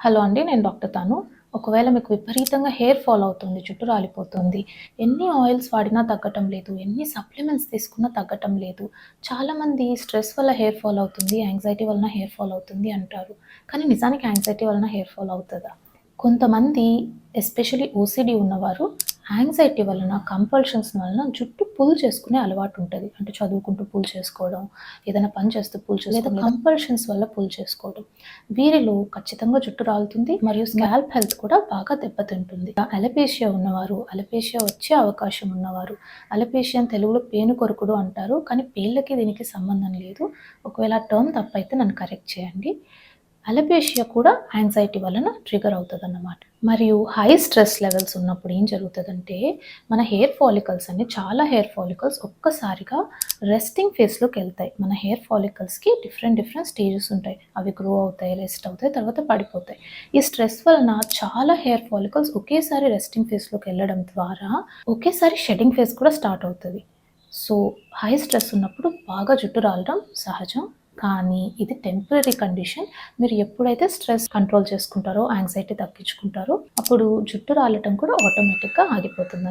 Hello అండి నేను doctor తాను. ఒకవేళ మీకు విపరీతంగా హెయిర్ ఫాల్ అవుతుంది జుట్టు రాలిపోతుంది ఎన్ని ఆయిల్స్ వాడినా తగ్గటం లేదు ఎన్ని సప్లిమెంట్స్ తీసుకున్నా తగ్గటం లేదు చాలామంది స్ట్రెస్ వల్ల హెయిర్ ఫాల్ అవుతుంది యాంగ్జైటీ వలన హెయిర్ ఫాల్ అవుతుంది అంటారు. కానీ నిజానికి యాంగ్జైటీ వలన హెయిర్ ఫాల్ అవుతుందా? కొంతమంది ఎస్పెషలీ ఓసిడి ఉన్నవారు యాంగ్జైటీ వలన కంపల్షన్స్ వలన జుట్టు పుల్ చేసుకునే అలవాటు ఉంటుంది. అంటే చదువుకుంటూ పుల్ చేసుకోవడం ఏదైనా పని చేస్తూ పుల్ చేసుకోవడం కంపల్షన్స్ వల్ల పుల్ చేసుకోవడం. వీరిలో ఖచ్చితంగా జుట్టు రాలుతుంది మరియు స్కాల్ప్ హెల్త్ కూడా బాగా దెబ్బతింటుంది. అలపేషియా ఉన్నవారు అలపేషియా వచ్చే అవకాశం ఉన్నవారు అలపేషియా తెలుగులో పేను కొరుకుడు అంటారు కానీ పేర్లకి దీనికి సంబంధం లేదు. ఒకవేళ టర్మ్ తప్పైతే నన్ను కరెక్ట్ చేయండి. అలపేషియా కూడా యాంగ్జైటీ వలన ట్రిగర్ అవుతుంది అన్నమాట మరియు హై స్ట్రెస్ లెవెల్స్ ఉన్నప్పుడు ఏం జరుగుతుందంటే మన హెయిర్ ఫాలికల్స్ అన్ని చాలా హెయిర్ ఫాలికల్స్ ఒక్కసారిగా రెస్టింగ్ ఫేస్లోకి వెళ్తాయి. మన హెయిర్ ఫాలికల్స్కి డిఫరెంట్ డిఫరెంట్ స్టేజెస్ ఉంటాయి. అవి గ్రో అవుతాయి రెస్ట్ అవుతాయి తర్వాత పడిపోతాయి. ఈ స్ట్రెస్ వలన చాలా హెయిర్ ఫాలికల్స్ ఒకేసారి రెస్టింగ్ ఫేస్లోకి వెళ్ళడం ద్వారా ఒకేసారి షెడ్డింగ్ ఫేస్ కూడా స్టార్ట్ అవుతుంది. సో హై స్ట్రెస్ ఉన్నప్పుడు బాగా జుట్టు రాలడం సహజం. కానీ ఇది టెంపరీ కండిషన్ మీరు ఎప్పుడైతే స్ట్రెస్ కంట్రోల్ చేసుకుంటారో యాంగ్జైటీ తగ్గించుకుంటారో అప్పుడు జుట్టు రాలటం కూడా ఆటోమేటిక్గా ఆగిపోతుంది